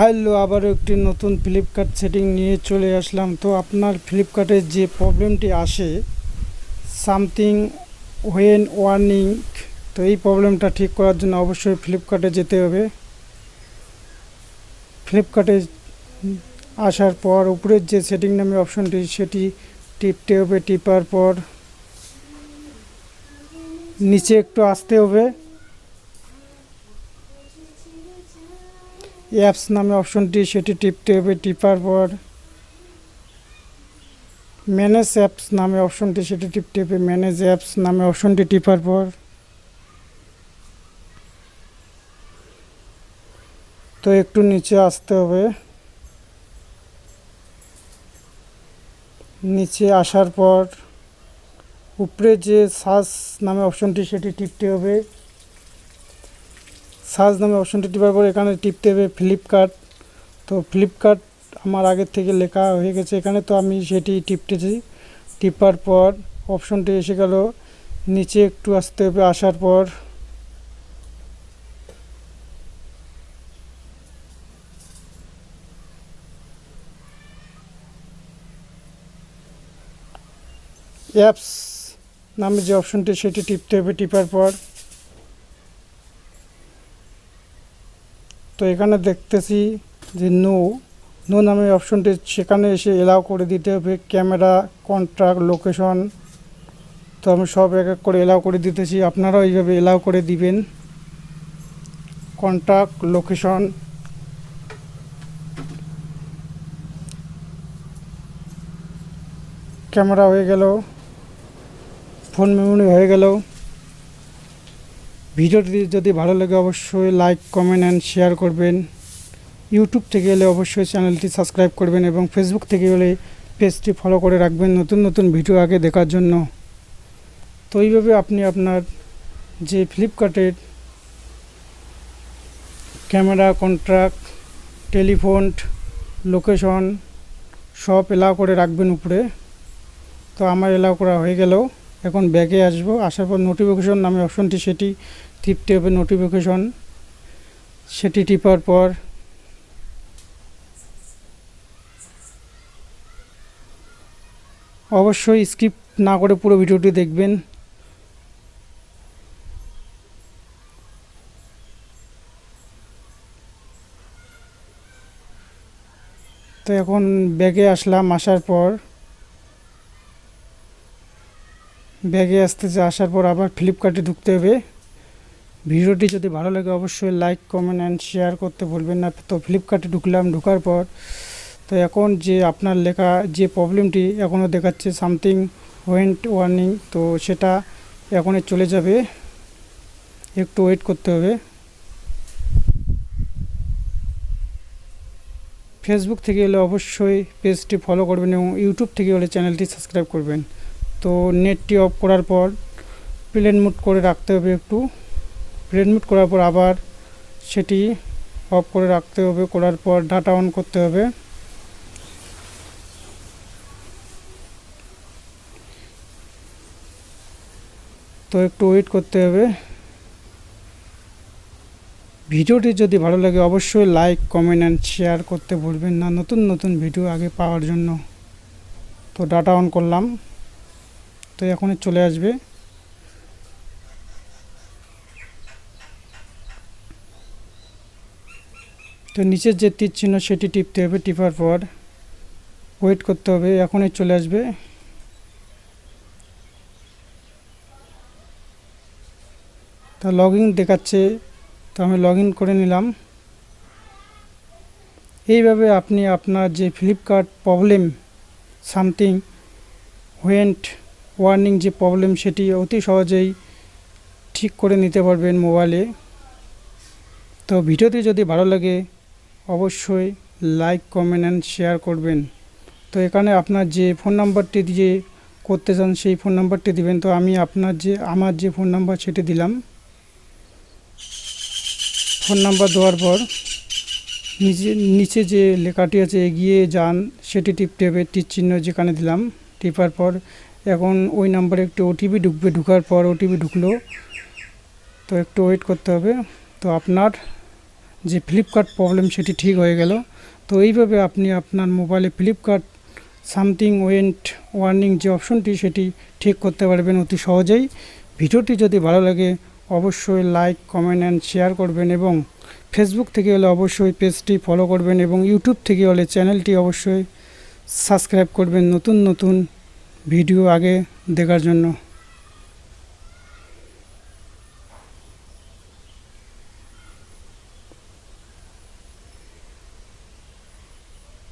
Hello, আবারও একটি নতুন ফ্লিপকার্ট সেটিং নিয়ে চলে আসলাম। তো আপনার ফ্লিপকার্টের যে প্রবলেমটি আসে সামথিং ওয়েন ওয়ার্নিং তো এই প্রবলেমটা ঠিক করার জন্য অবশ্যই ফ্লিপকার্টে যেতে হবে। ফ্লিপকার্টে আসার পর উপরের যে সেটিং নামে অপশনটি সেটি টিপতে হবে, টিপার পর নিচে একটু আসতে হবে। অ্যাপস নামে অপশনটি সেটি টিপতে হবে টিপার পর ম্যানেজ অ্যাপস নামে অপশনটি সেটি টিপতে হবে ম্যানেজ অ্যাপস নামে অপশনটি টিপার পর। তো একটু নিচে আসতে হবে। নিচে আসার পর উপরে যে সার্চ নামে অপশনটি সেটি টিপতে হবে। সার্চ নামে অপশনটি টিপার পর এখানে টিপতে হবে ফ্লিপকার্ট। তো ফ্লিপকার্ট আমার আগের থেকে লেখা হয়ে গেছে। এখানে তো আমি সেটি টিপতেছি। টিপার পর অপশনটি এসে গেল। নিচে একটু আসতে হবে, আসার পর। অ্যাপস নামে যে অপশনটি সেটি টিপতে হবে টিপার পর। তো এখানে দেখতেছি যে নো নো নামে অপশনটি সেখানে এসে এলাও করে দিতে হবে ক্যামেরা কন্ট্রাক্ট লোকেশন তো আমি সব এক এক করে এলাও করে দিতেছি, আপনারাও এইভাবে এলাও করে দিবেন। কন্ট্রাক্ট লোকেশন ক্যামেরা হয়ে গেল ফোন মেমোরি হয়ে গেল। ভিডিওটি যদি ভালো লাগে অবশ্যই লাইক কমেন্ট অ্যান্ড শেয়ার করবেন। ইউটিউব থেকে এলে অবশ্যই চ্যানেলটি সাবস্ক্রাইব করবেন এবং ফেসবুক থেকে এলে পেজটি ফলো করে রাখবেন নতুন নতুন ভিডিও আগে দেখার জন্য। তো এইভাবে আপনি আপনার যে ফ্লিপকার্টের ক্যামেরা কন্ট্রাক্ট টেলিফোন লোকেশন সব এলাও করে রাখবেন উপরে। তো আমার এলাও করা হয়ে গেল। এখন ব্যাগে আসব, আসার পর নোটিফিকেশন নামে অপশনটি সেটি টিপতে হবে নোটিফিকেশন সেটি টিপার পর। অবশ্যই স্কিপ না করে পুরো ভিডিওটি দেখবেন। তো এখন ব্যাগে আসলাম, আসার পর ব্যাগে আসতেছে আসার পর আবার ফ্লিপকার্টে ঢুকতে হবে। ভিডিওটি যদি ভালো লাগে অবশ্যই লাইক কমেন্ট অ্যান্ড শেয়ার করতে ভুলবেন না। তো ফ্লিপকার্টে ঢুকলাম, ঢোকার পর তো এখন যে আপনার লেখা যে প্রবলেমটি এখনও দেখাচ্ছে সামথিং ওয়েন্ট ওয়ার্নিং তো সেটা এখনই চলে যাবে। একটু ওয়েট করতে হবে। ফেসবুক থেকে এলে অবশ্যই পেজটি ফলো করবেন এবং ইউটিউব থেকে হলে চ্যানেলটি সাবস্ক্রাইব করবেন। তো নেটটি অফ করার পর প্লেন মুড করে রাখতে হবে একটু। প্লেন মুড করার পর আবার সেটি অফ করে রাখতে হবে, করার পর ডাটা অন করতে হবে। তো একটু ওয়েট করতে হবে। ভিডিওটি যদি ভালো লাগে অবশ্যই লাইক কমেন্ট অ্যান্ড শেয়ার করতে ভুলবেন না। নতুন নতুন ভিডিও আগে পাওয়ার জন্য। তো ডাটা অন করলাম। তো এখনই চলে আসবে। তো নিচের যে তীর চিহ্ন সেটি টিপতে হবে, টিপার পর ওয়েট করতে হবে, এখনই চলে আসবে। তা লগ দেখাচ্ছে, তো আমি লগ করে নিলাম। এইভাবে আপনি আপনার যে Flipkart problem something went warning যে প্রবলেম সেটি অতি সহজেই ঠিক করে নিতে পারবেন মোবাইলে তো ভিডিওটি যদি ভালো লাগে, অবশ্যই লাইক কমেন্ট অ্যান্ড শেয়ার করবেন। তো এখানে আপনার যে ফোন নাম্বারটি দিয়ে করতে চান, সেই ফোন নাম্বারটি দিবেন। তো আমি আপনার যে, আমার যে ফোন নাম্বার সেটি দিলাম। ফোন নাম্বার দেওয়ার পর নিচে নিচে যে লেখাটি আছে, এগিয়ে যান, সেটি টিপতে হবে তীর চিহ্ন যেখানে দিলাম, টিপার পর এখন ওই নাম্বারে একটু ওটিপি ঢুকবে, ঢুকার পর ওটিপি ঢুকলো, তো একটু ওয়েট করতে হবে। তো আপনার যে ফ্লিপকার্ট প্রবলেম সেটি ঠিক হয়ে গেল। তো এইভাবে আপনি আপনার মোবাইলে ফ্লিপকার্ট সামথিং ওয়েন্ট ওয়ার্নিং যে অপশনটি সেটি ঠিক করতে পারবেন অতি সহজেই। ভিডিওটি যদি ভালো লাগে, অবশ্যই লাইক কমেন্ট অ্যান্ড শেয়ার করবেন এবং ফেসবুক থেকে হলে অবশ্যই পেজটি ফলো করবেন এবং ইউটিউব থেকে হলে চ্যানেলটি অবশ্যই সাবস্ক্রাইব করবেন। নতুন নতুন ভিডিও আগে দেখার জন্য